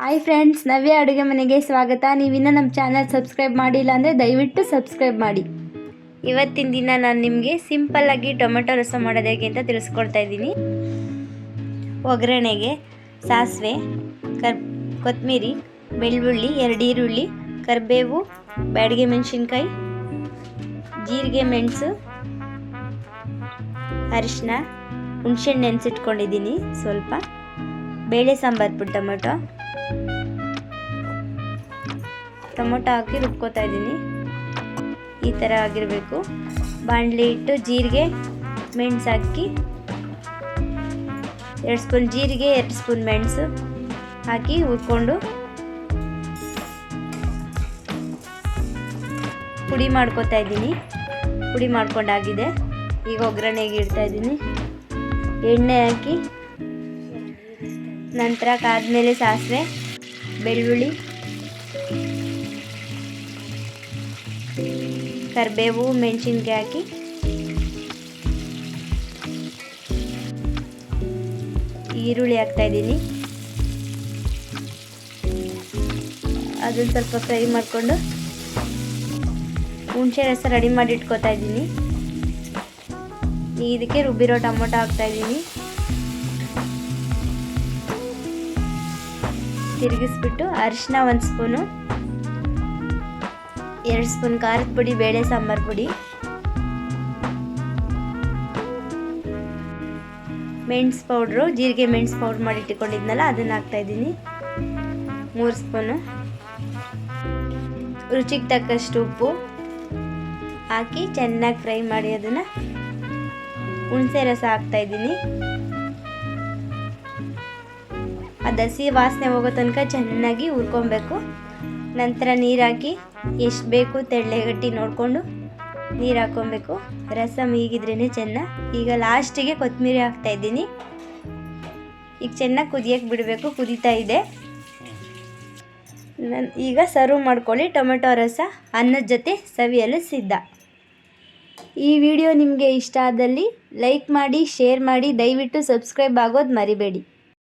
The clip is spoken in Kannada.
ಹಾಯ್ ಫ್ರೆಂಡ್ಸ್ ನವ್ಯ ಅಡುಗೆ ಮನೆಗೆ ಸ್ವಾಗತ. ನೀವಿನ್ನೂ ನಮ್ಮ ಚಾನಲ್ ಸಬ್ಸ್ಕ್ರೈಬ್ ಮಾಡಿಲ್ಲ ಅಂದರೆ ದಯವಿಟ್ಟು ಸಬ್ಸ್ಕ್ರೈಬ್ ಮಾಡಿ. ಇವತ್ತಿನ ದಿನ ನಾನು ನಿಮಗೆ ಸಿಂಪಲ್ಲಾಗಿ ಟೊಮೆಟೊ ರಸ ಮಾಡೋದು ಹೇಗೆ ಅಂತ ತಿಳಿಸ್ಕೊಡ್ತಾ ಇದ್ದೀನಿ. ಒಗ್ಗರಣೆಗೆ ಸಾಸಿವೆ, ಕರ್ ಕೊತ್ತಂಬರಿ ಬೆಳ್ಳುಳ್ಳಿ, ಎರಡು ಈರುಳ್ಳಿ, ಕರಿಬೇವು, ಬ್ಯಾಡಿಗೆ ಮೆಣಸಿನ್ಕಾಯಿ, ಜೀರಿಗೆ ಮೆಣಸು ಅರಿಶಿನ ಹುಣಸೆಹಣ್ಣು ನೆನೆಸಿಟ್ಕೊಂಡಿದ್ದೀನಿ ಸ್ವಲ್ಪ. ಬೇಳೆ ಸಾಂಬಾರು ಟೊಮೆಟೊ. ಟೊಮೊಟೊ ಹಾಕಿ ರುಬ್ಕೋತಾ ಇದ್ದೀನಿ. ಈ ಥರ ಆಗಿರಬೇಕು. ಬಾಣಲಿ ಇಟ್ಟು ಜೀರಿಗೆ, ಮೆಣಸು ಹಾಕಿ. ಎರಡು ಸ್ಪೂನ್ ಜೀರಿಗೆ, ಎರಡು ಸ್ಪೂನ್ ಮೆಣಸು ಹಾಕಿ ಹುರ್ಕೊಂಡು ಪುಡಿ ಮಾಡ್ಕೋತಾ ಇದ್ದೀನಿ. ಪುಡಿ ಮಾಡ್ಕೊಂಡಾಗಿದೆ. ಈಗ ಒಗ್ಗರಣೆಗೆ ಇಡ್ತಾ ಇದ್ದೀನಿ. ಎಣ್ಣೆ ಹಾಕಿ ನಂತರ ಕಾದ್ಮೇಲೆ ಸಾಸಿವೆ, ಬೆಳ್ಳುಳ್ಳಿ, ಕರಿಬೇವು, ಮೆಣಸಿನ್ಕಾಯಿ ಹಾಕಿ. ಈರುಳ್ಳಿ ಹಾಕ್ತಾಯಿದ್ದೀನಿ ಅದನ್ನು ಸ್ವಲ್ಪ ಫ್ರೈ ಮಾಡಿಕೊಂಡು ಹುಣಸೆ ರಸ ರೆಡಿ ಮಾಡಿ ಇಟ್ಕೋತಾ ಇದ್ದೀನಿ. ಇದಕ್ಕೆ ರುಬ್ಬಿರೋ ಟೊಮೊಟೊ ಹಾಕ್ತಾ ತಿರುಗಿಸ್ಬಿಟ್ಟು ಅರಿಶಿನ ಒಂದು ಸ್ಪೂನು, ಎರಡು ಸ್ಪೂನ್ ಖಾರದ ಪುಡಿ, ಬೇಳೆ ಸಾಂಬಾರು ಪುಡಿ. ಮೆಣಸು ಪೌಡ್ರು, ಜೀರಿಗೆ ಮೆಣಸು ಪೌಡ್ರ್ ಮಾಡಿ ಇಟ್ಕೊಂಡಿದ್ನಲ್ಲ, ಅದನ್ನು ಹಾಕ್ತಾ ಇದ್ದೀನಿ. ಮೂರು ಸ್ಪೂನು. ರುಚಿಗೆ ತಕ್ಕಷ್ಟು ಉಪ್ಪು ಹಾಕಿ ಚೆನ್ನಾಗಿ ಫ್ರೈ ಮಾಡಿ ಅದನ್ನು. ಹುಣಸೆ ರಸ ಹಾಕ್ತಾ ಇದ್ದೀನಿ. ಅದು ಹಸಿ ವಾಸನೆ ಹೋಗೋ ತನಕ ಚೆನ್ನಾಗಿ ಹುರ್ಕೊಬೇಕು ನಂತರ ನೀರು ಹಾಕಿ ಎಷ್ಟು ಬೇಕು ತೆಳ್ಳೆಗಟ್ಟಿ ನೋಡಿಕೊಂಡು ನೀರು ಹಾಕ್ಕೊಬೇಕು ರಸಮ್ ಈಗಿದ್ರೇ ಚೆನ್ನ. ಈಗ ಲಾಸ್ಟಿಗೆ ಕೊತ್ತಂಬರಿ ಹಾಕ್ತಾ ಇದ್ದೀನಿ. ಈಗ ಚೆನ್ನಾಗಿ ಕುದಿಯೋಕ್ಕೆ ಬಿಡಬೇಕು, ಕುದೀತಾ ಇದೆ. ನನ್ ಈಗ ಸರ್ವ್ ಮಾಡ್ಕೊಳ್ಳಿ ಟೊಮೆಟೊ ರಸ, ಅನ್ನದ ಜೊತೆ ಸವಿಯಲು ಸಿದ್ಧ. ಈ ವಿಡಿಯೋ ನಿಮಗೆ ಇಷ್ಟ ಆದಲ್ಲಿ ಲೈಕ್ ಮಾಡಿ, ಶೇರ್ ಮಾಡಿ, ದಯವಿಟ್ಟು ಸಬ್ಸ್ಕ್ರೈಬ್ ಆಗೋದು ಮರಿಬೇಡಿ.